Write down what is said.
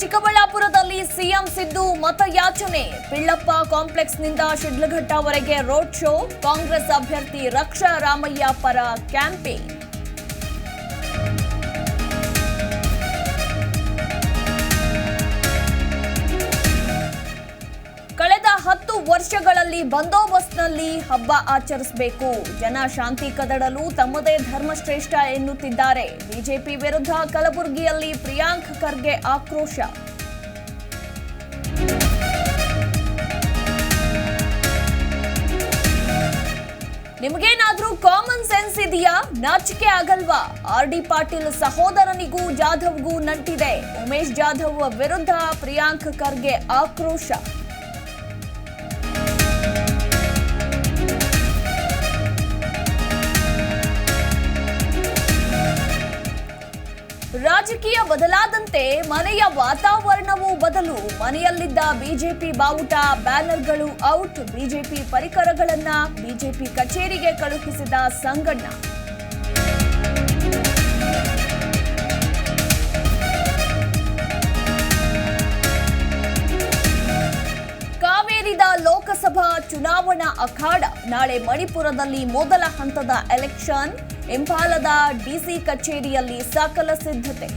ಚಿಕ್ಕಬಳ್ಳಾಪುರದಲ್ಲಿ ಸಿಎಂ ಸಿದ್ದು ಮತಯಾಚನೆ. ಪಿಳ್ಳಪ್ಪ ಕಾಂಪ್ಲೆಕ್ಸ್ನಿಂದ ಶಿಡ್ಲಘಟ್ಟವರೆಗೆ ರೋಡ್ ಶೋ. ಕಾಂಗ್ರೆಸ್ ಅಭ್ಯರ್ಥಿ ರಕ್ಷಾ ರಾಮಯ್ಯ ಪರ ಕ್ಯಾಂಪೇನ್. ಹತ್ತು ವರ್ಷಗಳಲ್ಲಿ ಬಂದೋಬಸ್ತ್ನಲ್ಲಿ ಹಬ್ಬ ಆಚರಿಸಬೇಕು. ಜನ ಶಾಂತಿ ಕದಡಲು ತಮ್ಮದೇ ಧರ್ಮಶ್ರೇಷ್ಠ ಎನ್ನುತ್ತಿದ್ದಾರೆ. ಬಿಜೆಪಿ ವಿರುದ್ಧ ಕಲಬುರಗಿಯಲ್ಲಿ ಪ್ರಿಯಾಂಕ್ ಖರ್ಗೆ ಆಕ್ರೋಶ. ನಿಮಗೇನಾದ್ರೂ ಕಾಮನ್ ಸೆನ್ಸ್ ಇದೆಯಾ? ನಾಚಿಕೆ ಆಗಲ್ವಾ? ಆರ್ ಡಿ ಪಾಟೀಲ್ ಸಹೋದರನಿಗೂ ಜಾಧವ್ಗೂ ನಂಟಿದೆ. ಉಮೇಶ್ ಜಾಧವ್ ವಿರುದ್ಧ ಪ್ರಿಯಾಂಕ್ ಖರ್ಗೆ ಆಕ್ರೋಶ. ರಾಜಕೀಯ ಬದಲಾದಂತೆ ಮನೆಯ ವಾತಾವರಣವೂ ಬದಲು. ಮನೆಯಲ್ಲಿದ್ದ ಬಿಜೆಪಿ ಬಾವುಟ, ಬ್ಯಾನರ್ಗಳು ಔಟ್. ಬಿಜೆಪಿ ಪರಿಕರಗಳನ್ನ ಬಿಜೆಪಿ ಕಚೇರಿಗೆ ಕಳುಹಿಸಿದ ಸಂಗಣ್ಣ. ಲೋಕಸಭಾ ಚುನಾವಣಾ ಅಖಾಡ. ನಾಳೆ ಮಣಿಪುರದಲ್ಲಿ ಮೊದಲ ಹಂತದ ಎಲೆಕ್ಷನ್. ಇಂಫಾಲದ ಡಿಸಿ ಕಚೇರಿಯಲ್ಲಿ ಸಕಲ ಸಿದ್ಧತೆ.